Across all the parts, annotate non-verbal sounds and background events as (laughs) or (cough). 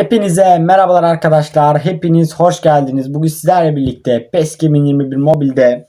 Hepinize merhabalar arkadaşlar. Hepiniz hoş geldiniz. Bugün sizlerle birlikte PES 2021 mobilde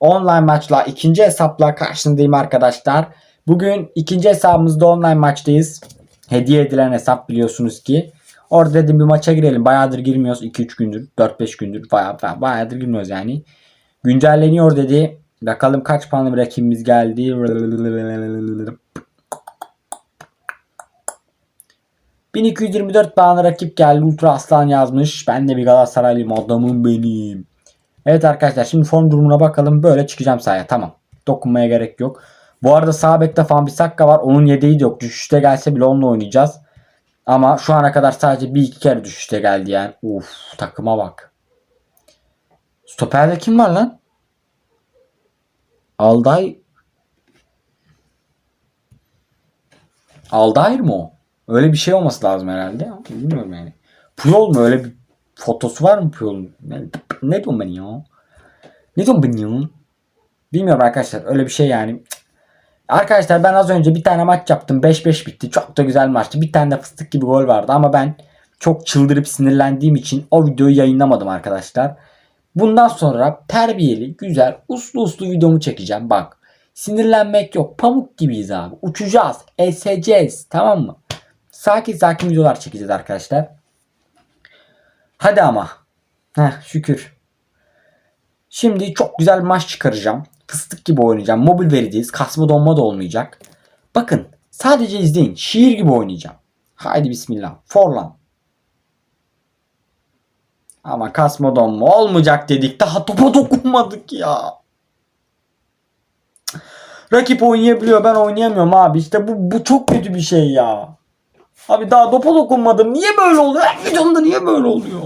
online maçla ikinci hesapla karşınızdayım arkadaşlar. Bugün ikinci hesabımızda online maçtayız. Hediye edilen hesap biliyorsunuz ki. Orada dedim bir maça girelim. Bayağıdır girmiyoruz. 2-3 gündür, 4-5 gündür. Bayağı, bayağı, bayağıdır girmiyoruz yani. Güncelleniyor dedi. Bakalım kaç puanlı bir rakibimiz geldi. 1224 puanlı rakip geldi. Ultra Aslan yazmış. Ben de bir Galatasaraylıyım. Adamım benim. Evet arkadaşlar şimdi form durumuna bakalım. Böyle çıkacağım sahaya. Tamam. Dokunmaya gerek yok. Bu arada sağ bekte falan bir sakka var. Onun yedeği de yok. Düşüşte gelse bile onunla oynayacağız. Ama şu ana kadar sadece bir iki kere düşüşte geldi yani. Uf takıma bak. Stoperde kim var lan? Alday Aldair mi o? Öyle bir şey olması lazım herhalde. Bilmiyorum yani. Puyol mu? Öyle bir fotosu var mı Puyol'un? Ne, ne diyorum ben ya? Ne diyorum ben ya? Bilmiyorum arkadaşlar. Öyle bir şey yani. Arkadaşlar ben az önce bir tane maç yaptım. 5-5 bitti. Çok da güzel maçtı. Bir tane de fıstık gibi gol vardı ama ben çok çıldırıp sinirlendiğim için o videoyu yayınlamadım arkadaşlar. Bundan sonra terbiyeli, güzel, uslu uslu videomu çekeceğim. Bak. Sinirlenmek yok. Pamuk gibiyiz abi. Uçacağız. Eseceğiz. Tamam mı? Sakin sakin videolar çekeceğiz arkadaşlar. Hadi ama. Heh, şükür. Şimdi çok güzel maç çıkaracağım. Fıstık gibi oynayacağım. Mobil vereceğiz. Kasma donma da olmayacak. Bakın sadece izleyin. Şiir gibi oynayacağım. Haydi bismillah. Forlan. Ama kasma donma olmayacak dedik. Daha topa dokunmadık ya. Rakip oynayabiliyor ben oynayamıyorum abi. İşte bu, bu çok kötü bir şey ya. Abi daha topa dokunmadım. Niye böyle oluyor? Her videomda niye böyle oluyor?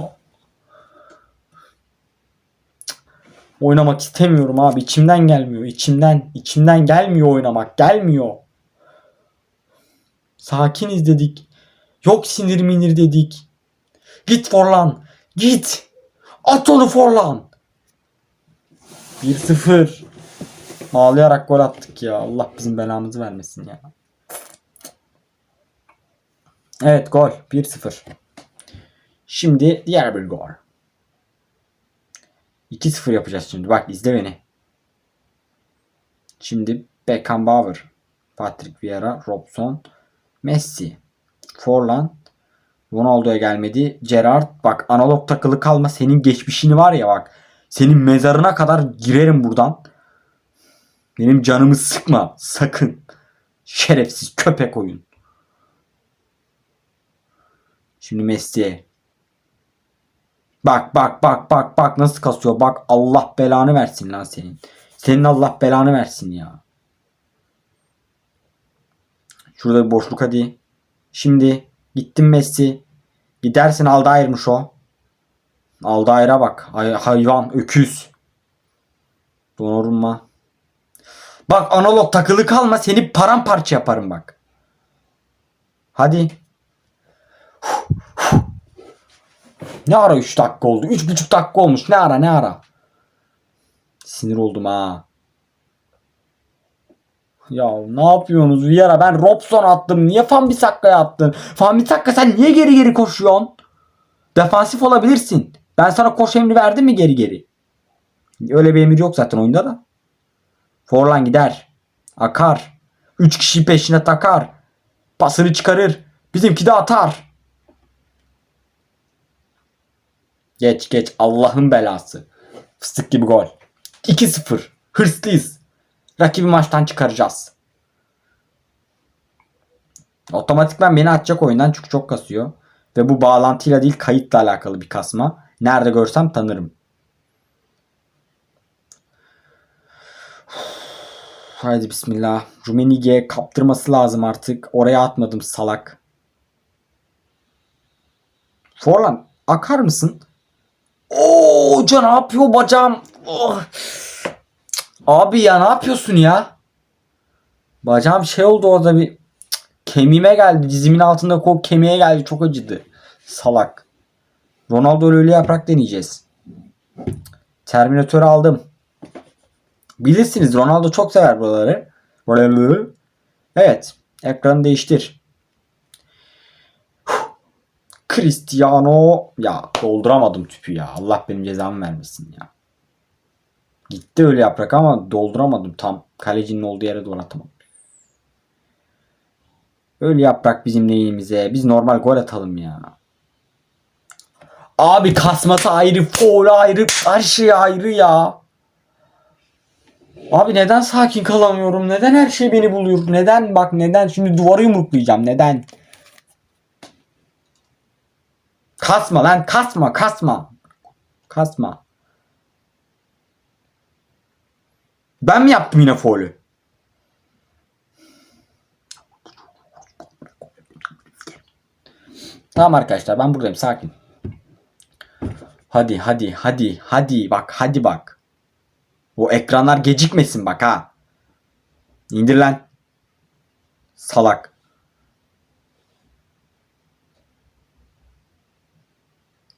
Oynamak istemiyorum abi. İçimden gelmiyor. İçimden. içimden gelmiyor oynamak. Gelmiyor. Sakiniz dedik. Yok sinir minir dedik. Git Forlan. Git. At onu Forlan. 1-0. Ağlayarak gol attık ya. Allah bizim belamızı vermesin ya. Evet gol. 1-0. Şimdi diğer bir gol. 2-0 yapacağız şimdi. Bak izle beni. Şimdi Beckenbauer, Patrick Vieira, Robson, Messi, Forlan, Ronaldo'ya gelmedi. Gerrard bak analog takılı kalma. Senin geçmişini var ya bak. Senin mezarına kadar girerim buradan. Benim canımı sıkma sakın. Şerefsiz köpek oyun. Şimdi Messi. Bak bak bak bak bak nasıl kasıyor. Bak Allah belanı versin lan senin. Senin Allah belanı versin ya. Şurada bir boşluk hadi. Şimdi gittim Messi. Gidersin Aldair'miş o. Aldair'e bak. Hay- hayvan, öküz. Donnarumma. Bak analog takılı kalma seni paramparça yaparım bak. Hadi. Ne ara 3 dakika oldu? 3,5 dakika olmuş. Ne ara ne ara? Sinir oldum ha. Ya ne yapıyorsunuz Vieira? Ben Robson attım. Niye Fambisaka'ya attın? Fambisaka sen niye geri geri koşuyorsun? Defansif olabilirsin. Ben sana koş emri verdim mi geri geri? Öyle bir emir yok zaten oyunda da. Forlan gider. Akar. 3 kişi peşine takar. Pasını çıkarır. Bizimki de atar. Geç geç Allah'ın belası. Fıstık gibi gol. 2-0. Hırslıyız. Rakibi maçtan çıkaracağız. Otomatikman beni atacak oyundan çünkü çok kasıyor. Ve bu bağlantıyla değil kayıtla alakalı bir kasma. Nerede görsem tanırım. Haydi bismillah. Rummenigge kaptırması lazım artık. Oraya atmadım salak. Forlan akar mısın? Hoca ne yapıyor bacağım? Oh. Abi ya ne yapıyorsun ya? Bacağım şey oldu orada bir kemiğime geldi. Dizimin altında kol kemiğe geldi. Çok acıdı. Salak. Ronaldo ölü yaprak deneyeceğiz. Terminatörü aldım. Bilirsiniz Ronaldo çok sever. Buraları. Evet. Ekranı değiştir. Cristiano ya dolduramadım tüpü ya. Allah benim cezamı vermesin ya. Gitti öyle yaprak ama dolduramadım tam. Kalecinin olduğu yere doğru atamadım. Öyle yaprak bizim neyimize. Biz normal gol atalım ya. Abi kasması ayrı, foul ayrı, her şey ayrı ya. Abi neden sakin kalamıyorum? Neden her şey beni buluyor? Neden bak neden? Şimdi duvarı yumruklayacağım. Neden? Kasma lan kasma kasma. Kasma. Ben mi yaptım yine faulü? Tamam arkadaşlar ben buradayım sakin. Hadi hadi hadi hadi bak hadi bak. O ekranlar gecikmesin bak ha. İndir lan. Salak.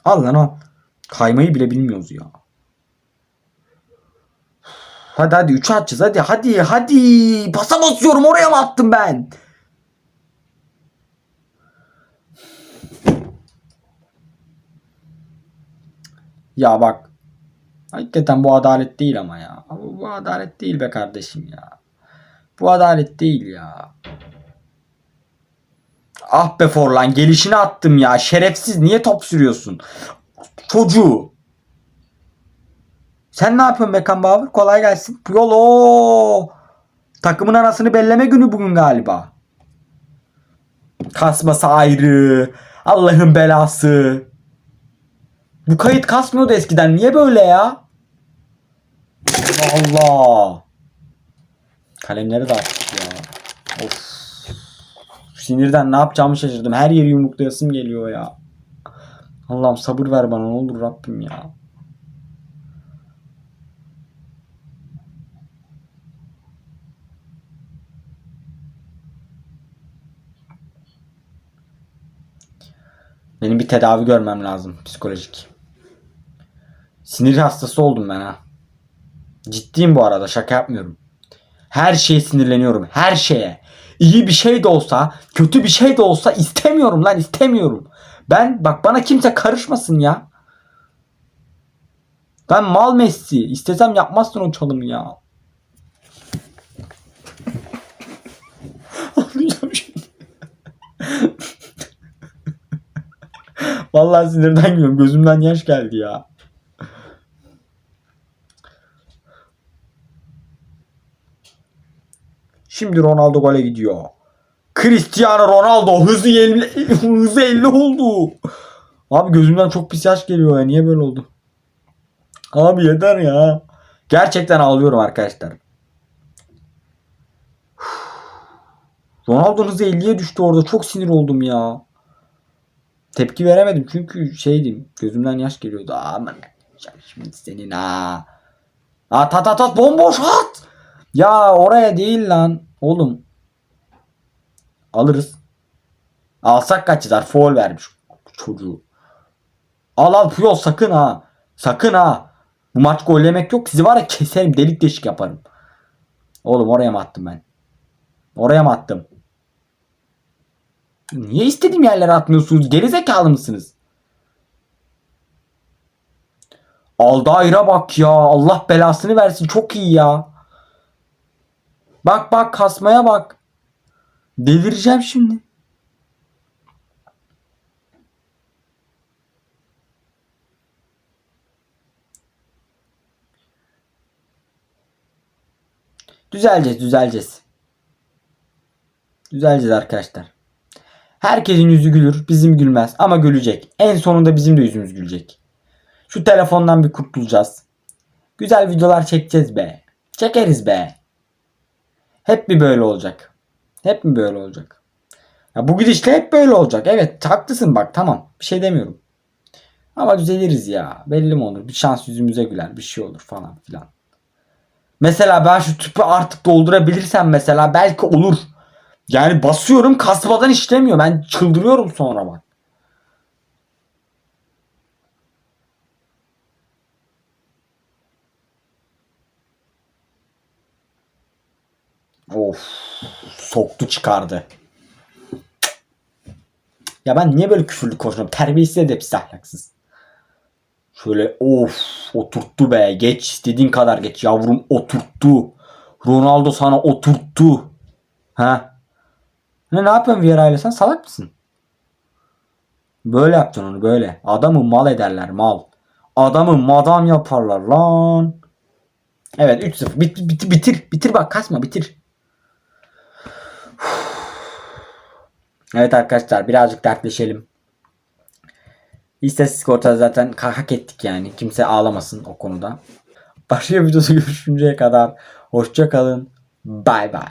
Al lan. Kaymayı bile bilmiyoruz ya. Hadi hadi 3 atacağız hadi hadi hadi. Pasa basıyorum oraya mı attım ben? Ya bak. Hakikaten bu adalet değil ama ya. Bu adalet değil be kardeşim ya. Bu adalet değil ya. Ah be Forlan gelişine attım ya. Şerefsiz niye top sürüyorsun? Çocuğu. Sen ne yapıyorsun Beckham Bauer? Kolay gelsin. Yolo. Takımın anasını belleme günü bugün galiba. Kasması ayrı. Allah'ın belası. Bu kayıt kasmıyordu eskiden. Niye böyle ya? Allah Allah. Kalemleri de ya. Of. Sinirden ne yapacağımı şaşırdım. Her yeri yumruklayasım geliyor ya. Allah'ım sabır ver bana ne olur Rabbim ya. Benim bir tedavi görmem lazım psikolojik. Sinir hastası oldum ben ha. Ciddiyim bu arada şaka yapmıyorum. Her şeye sinirleniyorum. Her şeye. İyi bir şey de olsa, kötü bir şey de olsa istemiyorum lan istemiyorum. Ben bak bana kimse karışmasın ya. Ben mal Messi. İstesem yapmazsın o çalımı ya. (laughs) Anlayacağım. (laughs) Vallahi sinirden gülüyorum. Gözümden yaş geldi ya. Şimdi Ronaldo gole gidiyor. Cristiano Ronaldo hızı 50, hızı 50 oldu. Abi gözümden çok pis yaş geliyor ya. Niye böyle oldu? Abi yeter ya. Gerçekten ağlıyorum arkadaşlar. Ronaldo'nun hızı 50'ye düştü orada. Çok sinir oldum ya. Tepki veremedim çünkü şeydim. Gözümden yaş geliyordu. Aman şimdi senin ha. At at at at bomboş at. Ya oraya değil lan. Oğlum. Alırız. Alsak kaç yazar? Foul vermiş çocuğu. Al al Puyol sakın ha. Sakın ha. Bu maç gol yemek yok. Sizi var ya keserim delik deşik yaparım. Oğlum oraya mı attım ben? Oraya mı attım? Niye istediğim yerlere atmıyorsunuz? Gerizekalı mısınız? Aldair'a bak ya. Allah belasını versin. Çok iyi ya. Bak bak kasmaya bak. Delireceğim şimdi. Düzeleceğiz, düzeleceğiz. Düzeleceğiz arkadaşlar. Herkesin yüzü gülür, bizim gülmez ama gülecek. En sonunda bizim de yüzümüz gülecek. Şu telefondan bir kurtulacağız. Güzel videolar çekeceğiz be. Çekeriz be. Hep mi böyle olacak? Hep mi böyle olacak? Ya bu gidişle hep böyle olacak. Evet haklısın bak tamam. Bir şey demiyorum. Ama düzeliriz ya. Belli mi olur? Bir şans yüzümüze güler. Bir şey olur falan filan. Mesela ben şu tüpü artık doldurabilirsem mesela belki olur. Yani basıyorum kasmadan işlemiyor. Ben çıldırıyorum sonra bak. Of. Soktu çıkardı. Ya ben niye böyle küfürlü konuşuyorum? Terbiyesiz edepsiz ahlaksız. Şöyle of oturttu be. Geç istediğin kadar geç yavrum oturttu. Ronaldo sana oturttu. Ha? Ne, ne yapıyorsun Vieira ile sen salak mısın? Böyle yapacaksın onu böyle. Adamı mal ederler mal. Adamı madam yaparlar lan. Evet 3-0. Bit, bit, bitir. Bitir bak kasma bitir. Evet arkadaşlar birazcık dertleşelim. İstatistik ortada zaten hak ettik yani. Kimse ağlamasın o konuda. Başka videoda (laughs) görüşünceye kadar hoşça kalın. Bay bay.